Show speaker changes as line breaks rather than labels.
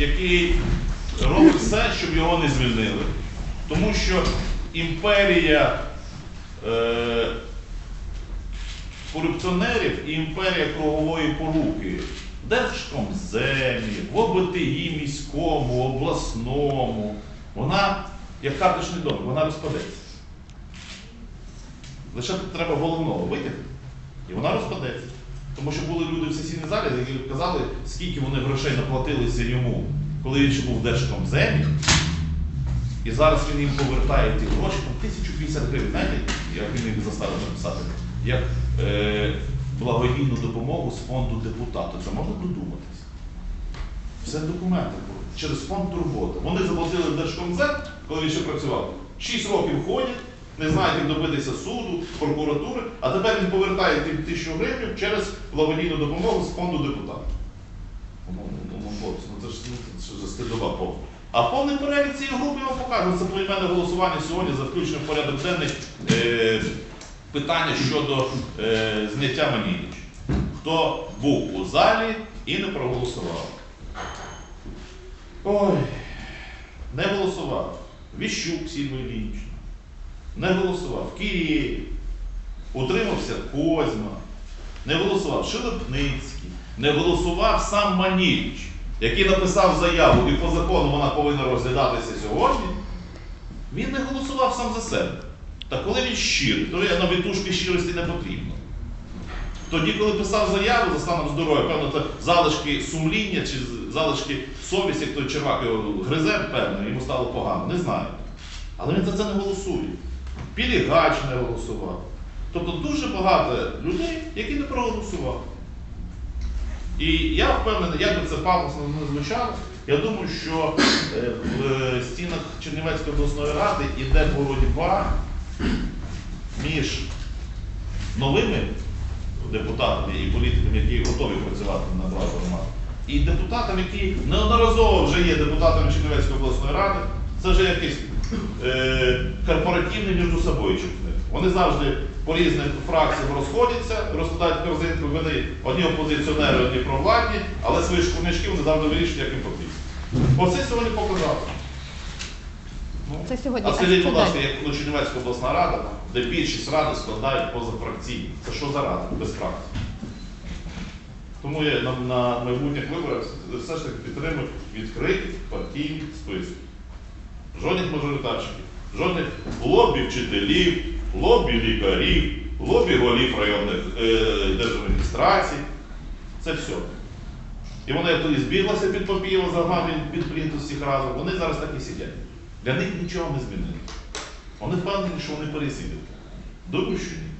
який робить все, щоб його не звільнили. Тому що імперія е, корупціонерів і імперія кругової поруки Держкомземі, в ОБТІ міському, обласному, вона, як карточний домик, вона розпадеться. Лише треба головного витягти, і вона розпадеться. Тому що були люди в сесійній залі, які казали, скільки вони грошей наплатилися йому, коли він ще був в Держкомземі. І зараз він їм повертає ті гроші, там 1050 гривень, знаєте, як він їх заставив написати, як е, благодійну допомогу з фонду депутата. Це можна додуматися. Все документи були. Через фонд турбота. Вони заплатили в Держкомзем, коли він ще працював. 6 років ходять, не знають, як добитися суду, прокуратури, а тепер він повертає тисячу гривень через благодійну допомогу з фонду депутата. Ну, ну, ну, це ж ж стидова повна. А повний перелік цієї групи я вам покажу. Це поіменне голосування сьогодні за включенням в порядок денний е, питання щодо е, зняття Маніліч. Хто був у залі і не проголосував. Ой, не голосував. Віщук Сільва Іллінічна. Не голосував. Київ. Утримався Козьма. Не голосував Шелепницький. Не голосував сам Маніліч, який написав заяву, і по закону вона повинна розглядатися сьогодні. Він не голосував сам за себе. Та коли він щирий, то на витушки щирості не потрібно. Тоді, коли писав заяву за станом здоров'я, певно, це залишки сумління чи залишки совісті, як той червак його гризе, певно, йому стало погано, не знаю. Але він за це не голосує. Пілігач не голосував. Тобто дуже багато людей, які не проголосували. І я впевнений, як би це пафосно не звучало, я думаю, що е, в стінах Чернівецької обласної ради йде боротьба між новими депутатами і політиками, які готові працювати на благо громади, і депутатами, які неодноразово вже є депутатами Чернівецької обласної ради, це вже якийсь е, корпоративний між собою чутник. Вони завжди по різних фракціям розходяться, розкладають корзинку, вони одні опозиціонери, одні провладні, але свої шкурнячки вони завжди вирішують, як їм потрібно. Оце сьогодні показав. Ну,
Це сьогодні.
а скажіть, будь ласка, як Чернівецька обласна рада, де більшість ради складають позафракційні. Це що за рада? Без фракції. Тому я на, на майбутніх виборах все ж таки підтримую відкриті партійні списки. Жодних мажоритарщиків, жодних лобі вчителів, лобі лікарів, лобі голів районних е, держадміністрацій. Це все. І вони як тоді збіглися під Попієва за вами під плінтус всіх разом, вони зараз так і сидять. Для них нічого не змінилося. Вони впевнені, що вони пересидять. Думаю, що ні.